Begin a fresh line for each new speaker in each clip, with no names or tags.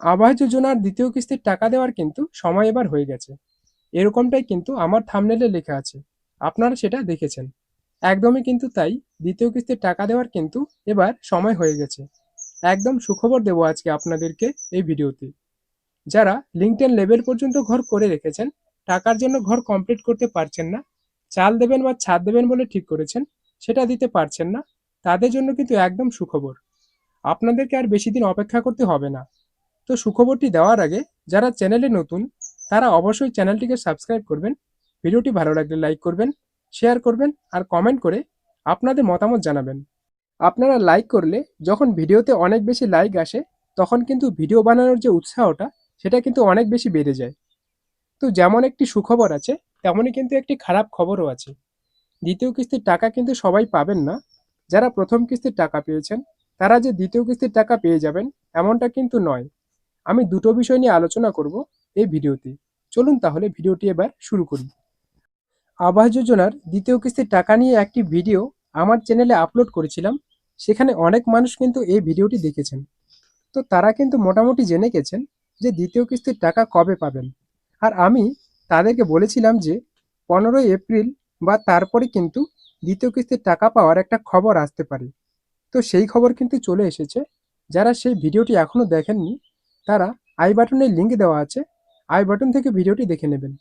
আবাস যোজনার দ্বিতীয় কিস্তির টাকা দেওয়ার কিন্তু সময় এবার হয়ে গেছে। এরকমটাই কিন্তু আমার থামনেলে লেখা আছে। আপনারা সেটা দেখেছেন। একদমই কিন্তু তাই, দ্বিতীয় কিস্তির টাকা দেওয়ার কিন্তু এবার সময় হয়ে গেছে। একদম সুখবর দেবো আজকে আপনাদেরকে এই ভিডিওতে। যারা লিঙ্কটেন লেভেল পর্যন্ত ঘর করে রেখেছেন, টাকার জন্য ঘর কমপ্লিট করতে পারছেন না, চাল দেবেন বা ছাদ দেবেন বলে ঠিক করেছেন, সেটা দিতে পারছেন না, তাদের জন্য কিন্তু একদম সুখবর। আপনাদেরকে আর বেশি দিন অপেক্ষা করতে হবে না। তো সুখবরটি দেওয়ার আগে যারা চ্যানেলে নতুন, তারা অবশ্যই চ্যানেলটিকে সাবস্ক্রাইব করবেন, ভিডিওটি ভালো লাগলে লাইক করবেন, শেয়ার করবেন আর কমেন্ট করে আপনাদের মতামত জানাবেন। আপনারা লাইক করলে যখন ভিডিওতে অনেক বেশি লাইক আসে, তখন কিন্তু ভিডিও বানানোর যে উৎসাহটা, সেটা কিন্তু অনেক বেশি বেড়ে যায়। তো যেমন একটি সুখবর আছে, তেমনই কিন্তু একটি খারাপ খবরও আছে। দ্বিতীয় কিস্তির টাকা কিন্তু সবাই পাবেন না। যারা প্রথম কিস্তির টাকা পেয়েছেন, তারা যে দ্বিতীয় কিস্তির টাকা পেয়ে যাবেন, এমনটা কিন্তু নয়। আমি দুটো বিষয় নিয়ে আলোচনা করব এই ভিডিওতে। চলুন তাহলে ভিডিওটি এবার শুরু করি। আবাস যোজনার দ্বিতীয় কিস্তির টাকা নিয়ে একটি ভিডিও আমার চ্যানেলে আপলোড করেছিলাম, সেখানে অনেক মানুষ কিন্তু এই ভিডিওটি দেখেছেন। তো তারা কিন্তু মোটামুটি জেনে গেছেন যে দ্বিতীয় কিস্তির টাকা কবে পাবেন। আর আমি তাদেরকে বলেছিলাম যে পনেরোই এপ্রিল বা তারপরে কিন্তু দ্বিতীয় কিস্তির টাকা পাওয়ার একটা খবর আসতে পারে। তো সেই খবর কিন্তু চলে এসেছে। যারা সেই ভিডিওটি এখনও দেখেননি তারা আই বাটনের লিঙ্ক দেওয়া আছে। আই বাটন থেকে ভিডিওটি দেখে নেবেন।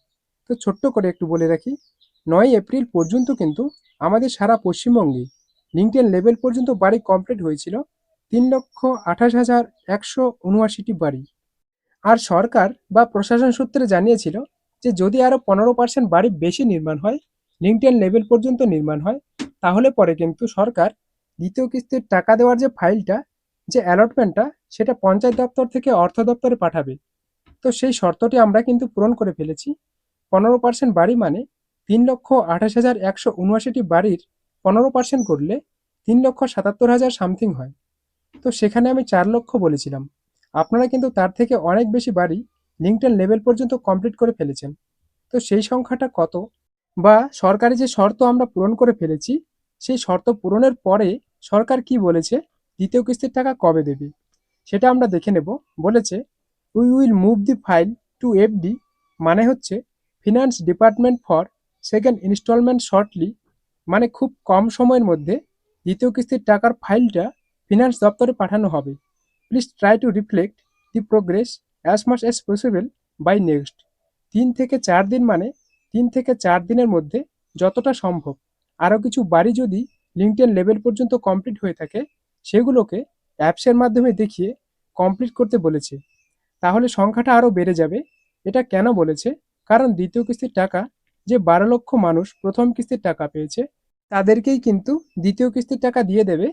তো ছোট্ট করে একটু বলে রাখি নয় এপ্রিল পর্যন্ত কিন্তু আমাদের সারা পশ্চিমবঙ্গে লিঙ্কটেন লেভেল পর্যন্ত বাড়ি কমপ্লিট হয়েছিল তিন লক্ষ আঠাশ হাজার একশো উনআশিটি বাড়ি। আর সরকার বা প্রশাসন সূত্রে জানিয়েছিল যে যদি আরও পনেরো পার্সেন্ট বাড়ি বেশি নির্মাণ হয় লিঙ্কটেন লেভেল পর্যন্ত নির্মাণ হয়, তাহলে পরে কিন্তু সরকার দ্বিতীয় কিস্তির টাকা দেওয়ার যে ফাইলটা যে অ্যালটমেন্টটা সেটা পঞ্চায়েত দপ্তর থেকে অর্থ দপ্তরে পাঠাবে। তো সেই শর্তটি আমরা কিন্তু পূরণ করে ফেলেছি। পনেরো পার্সেন্ট বাড়ি মানে তিন লক্ষ আঠাশ হাজার একশো উনআশিটি বাড়ির পনেরো পার্সেন্ট করলে তিন লক্ষ সাতাত্তর হাজার সামথিং হয়। তো সেখানে আমি চার লক্ষ বলেছিলাম। আপনারা কিন্তু তার থেকে অনেক বেশি বাড়ি লিঙ্কটেন লেভেল পর্যন্ত কমপ্লিট করে ফেলেছেন। তো সেই সংখ্যাটা কত? বা সরকারি যে শর্ত আমরা পূরণ করে ফেলেছি, সেই শর্ত পূরণের পরে সরকার কি বলেছে? দ্বিতীয় কিস্তির টাকা কবে দেবে? সেটা আমরা দেখে নেব। বলেছে we will move the file to FD মানে হচ্ছে finance department for second instalment shortly মানে খুব কম সময়ের মধ্যে দ্বিতীয় কিস্তির টাকার ফাইলটা ফিনান্স দপ্তরে পাঠানো হবে। Please try to reflect the progress as much as possible by next তিন থেকে চার দিন মানে তিন থেকে চার দিনের মধ্যে যতটা সম্ভব। আরও কিছু বাড়ি যদি লিঙ্কটেন লেভেল পর্যন্ত কমপ্লিট হয়ে থাকে সেগুলোকে অ্যাপসের মাধ্যমে দেখিয়ে কমপ্লিট করতে বলেছে। তাহলে সংখ্যাটা আরও বেড়ে যাবে। এটা কেন বলেছে? কারণ দ্বিতীয় কিস্তির টাকা যে বারো লক্ষ মানুষ প্রথম কিস্তির টাকা পেয়েছে, তাদেরকেই কিন্তু দ্বিতীয় কিস্তির টাকা দিয়ে দেবে।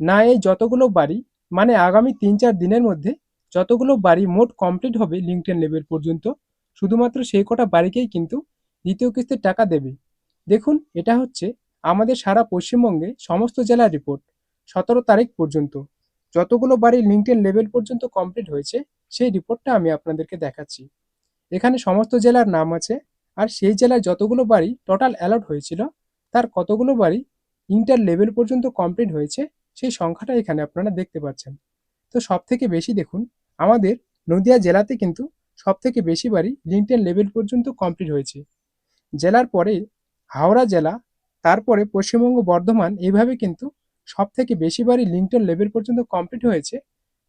না, এই যতগুলো বাড়ি মানে আগামী তিন চার দিনের মধ্যে যতগুলো বাড়ি মোট কমপ্লিট হবে লিঙ্কটেন লেভেল পর্যন্ত, শুধুমাত্র সেই কটা বাড়িকেই কিন্তু দ্বিতীয় কিস্তির টাকা দেবে। দেখুন, এটা হচ্ছে আমাদের সারা পশ্চিমবঙ্গে সমস্ত জেলার রিপোর্ট সতেরো তারিখ পর্যন্ত। যতগুলো বাড়ি লিঙ্কটেন লেভেল পর্যন্ত কমপ্লিট হয়েছে, সেই রিপোর্টটা আমি আপনাদেরকে দেখাচ্ছি। এখানে সমস্ত জেলার নাম আছে, আর সেই জেলায় যতগুলো বাড়ি টোটাল অ্যালট হয়েছিল, তার কতগুলো বাড়ি ইন্টার লেভেল পর্যন্ত কমপ্লিট হয়েছে, সেই সংখ্যাটা এখানে আপনারা দেখতে পাচ্ছেন। তো সব থেকে বেশি দেখুন, আমাদের নদিয়া জেলাতে কিন্তু সব থেকে বেশি বাড়ি লিঙ্কটেন লেভেল পর্যন্ত কমপ্লিট হয়েছে। জেলার পরে হাওড়া জেলা, তারপরে পশ্চিমবঙ্গ বর্ধমান, এইভাবে কিন্তু সব থেকে বেশি বাড়ি লিঙ্কটেন লেভেল পর্যন্ত কমপ্লিট হয়েছে।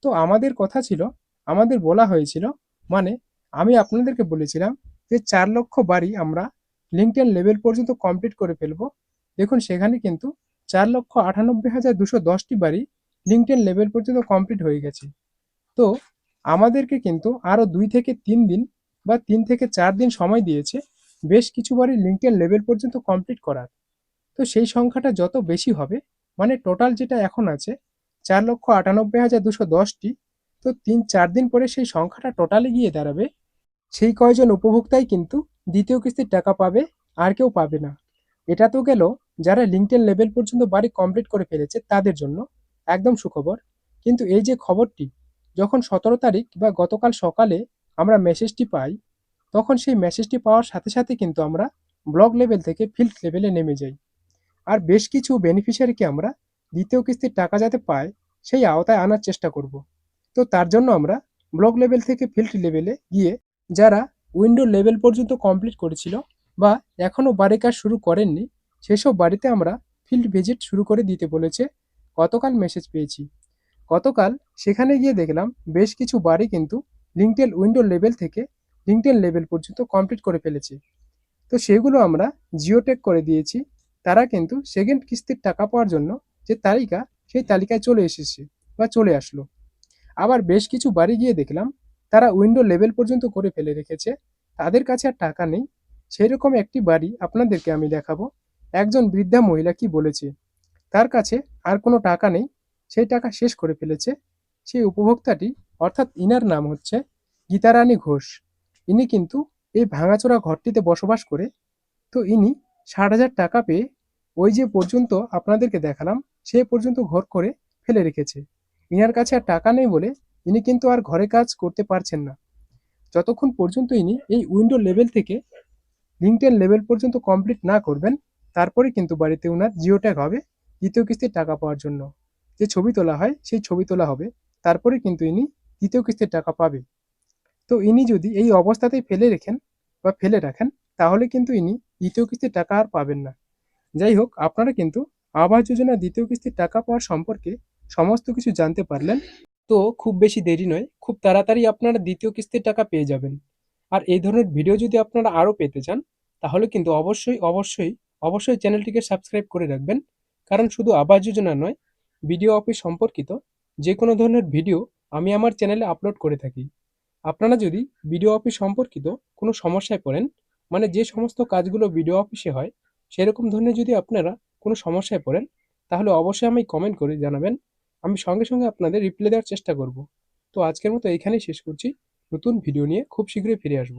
তো আমাদের কথা ছিল, আমাদের বলা হয়েছিল মানে আমি আপনাদেরকে বলেছিলাম যে চার লক্ষ বাড়ি আমরা লিঙ্কটেন লেভেল পর্যন্ত কমপ্লিট করে ফেলব। দেখুন, সেখানে কিন্তু চার লক্ষ আটানব্বই হাজার দুশো দশটি বাড়ি লিঙ্কটেন লেভেল পর্যন্ত কমপ্লিট হয়ে গেছে। তো আমাদেরকে কিন্তু আরও দুই থেকে তিন দিন বা তিন থেকে চার দিন সময় দিয়েছে বেশ কিছু বাড়ি লিঙ্কটেন লেভেল পর্যন্ত কমপ্লিট করার। তো সেই সংখ্যাটা যত বেশি হবে মানে টোটাল যেটা এখন আছে, চার লক্ষ আটানব্বই হাজার দুশো দশটি। তো তিন, চার দিন পরে সেই সংখ্যাটা টোটালে গিয়ে দাঁড়াবে। সেই কয়জন উপভোক্তাই কিন্তু দ্বিতীয় কিস্তির টাকা পাবে, আর কেউ পাবে না। এটা তো গেল যারা লিঙ্কটেন লেভেল পর্যন্ত বাড়ি কমপ্লিট করে ফেলেছে তাদের জন্য একদম সুখবর। কিন্তু এই যে খবরটি, যখন সতেরো তারিখ বা গতকাল সকালে আমরা মেসেজটি পাই, তখন সেই মেসেজটি পাওয়ার সাথে সাথে কিন্তু আমরা ব্লক লেভেল থেকে ফিল্ড লেভেলে নেমে যাই। আর বেশ কিছু বেনিফিশিয়ারিকে আমরা দ্বিতীয় কিস্তির টাকা যাতে পায় সেই আওতায় আনার চেষ্টা করব। তো তার জন্য আমরা ব্লক লেভেল থেকে ফিল্ড লেভেলে গিয়ে যারা উইন্ডো লেভেল পর্যন্ত কমপ্লিট করেছিল বা এখনও বাড়ি কাজ শুরু করেননি, সেসব বাড়িতে আমরা ফিল্ড ভিজিট শুরু করে দিতে বলেছে, গতকাল মেসেজ পেয়েছি। গতকাল সেখানে গিয়ে দেখলাম বেশ কিছু বাড়ি কিন্তু লিঙ্কটেল উইন্ডো লেভেল থেকে লিঙ্কটেল লেভেল পর্যন্ত কমপ্লিট করে ফেলেছে। তো সেগুলো আমরা জিওটেক করে দিয়েছি তারা কিন্তু সেকেন্ড কিস্তির টাকা পাওয়ার জন্য যে তালিকা, সেই তালিকায় চলে এসেছে বা চলে আসলো। আবার বেশ কিছু বাড়ি গিয়ে দেখলাম, তারা উইন্ডো লেভেল পর্যন্ত করে ফেলে রেখেছে। তাদের কাছে আর টাকা নেই। সেই রকম একটি বাড়ি আপনাদেরকে আমি দেখাবো। একজন বৃদ্ধা মহিলা কি বলেছে, তার কাছে আর কোনো টাকা নেই। সেই টাকা শেষ করে ফেলেছে। সেই উপভোক্তাটি, অর্থাৎ ইনার নাম হচ্ছে গীতারানী ঘোষ। ইনি কিন্তু এই ভাঙাচোরা ঘরটিতে বসবাস করে। তো ইনি ষাট হাজার টাকা পেয়ে ওই যে পর্যন্ত আপনাদেরকে দেখালাম, সে পর্যন্ত ঘর করে ফেলে রেখেছে। ইনার কাছে আর টাকা নেই বলে ইনি কিন্তু আর ঘরে কাজ করতে পারছেন না। যতক্ষণ পর্যন্ত ইনি এই উইন্ডো লেভেল থেকে লিঙ্কটেন লেভেল পর্যন্ত কমপ্লিট না করবেন তারপরে কিন্তু বাড়িতে ওনার জিও ট্যাগ হবে দ্বিতীয় কিস্তির টাকা পাওয়ার জন্য। যে ছবি তোলা হয়, সেই ছবি তোলা হবে তারপরে কিন্তু ইনি দ্বিতীয় কিস্তির টাকা পাবে। তো ইনি যদি এই অবস্থাতেই ফেলে রেখেন বা ফেলে রাখেন, তাহলে কিন্তু ইনি দ্বিতীয় কিস্তির টাকা আর পাবেন না। যাই হোক, আপনারা কিন্তু আবাস যোজনা দ্বিতীয় কিস্তির টাকা পাওয়ার সম্পর্কে সমস্ত কিছু জানতে পারলেন। তো খুব বেশি দেরি নয়, খুব তাড়াতাড়ি আপনারা দ্বিতীয় কিস্তির টাকা পেয়ে যাবেন। আর এই ধরনের ভিডিও যদি আপনারা আরও পেতে চান, তাহলে কিন্তু অবশ্যই অবশ্যই অবশ্যই চ্যানেলটিকে সাবস্ক্রাইব করে রাখবেন। কারণ শুধু আবাস যোজনা নয় বিডিও অফিস সম্পর্কিত যে কোনো ধরনের ভিডিও আমি আমার চ্যানেলে আপলোড করে থাকি। আপনারা যদি বিডিও অফিস সম্পর্কিত কোনো সমস্যায় পড়েন মানে যে সমস্ত কাজগুলো ভিডিও অফিসে হয়, সেরকম ধরনের যদি আপনারা কোনো সমস্যায় পড়েন, তাহলে অবশ্যই আমি কমেন্ট করে জানাবেন। আমি সঙ্গে সঙ্গে আপনাদের রিপ্লাই দেওয়ার চেষ্টা করব। তো আজকের মতো এইখানেই শেষ করছি। নতুন ভিডিও নিয়ে খুব শীঘ্রই ফিরে আসব।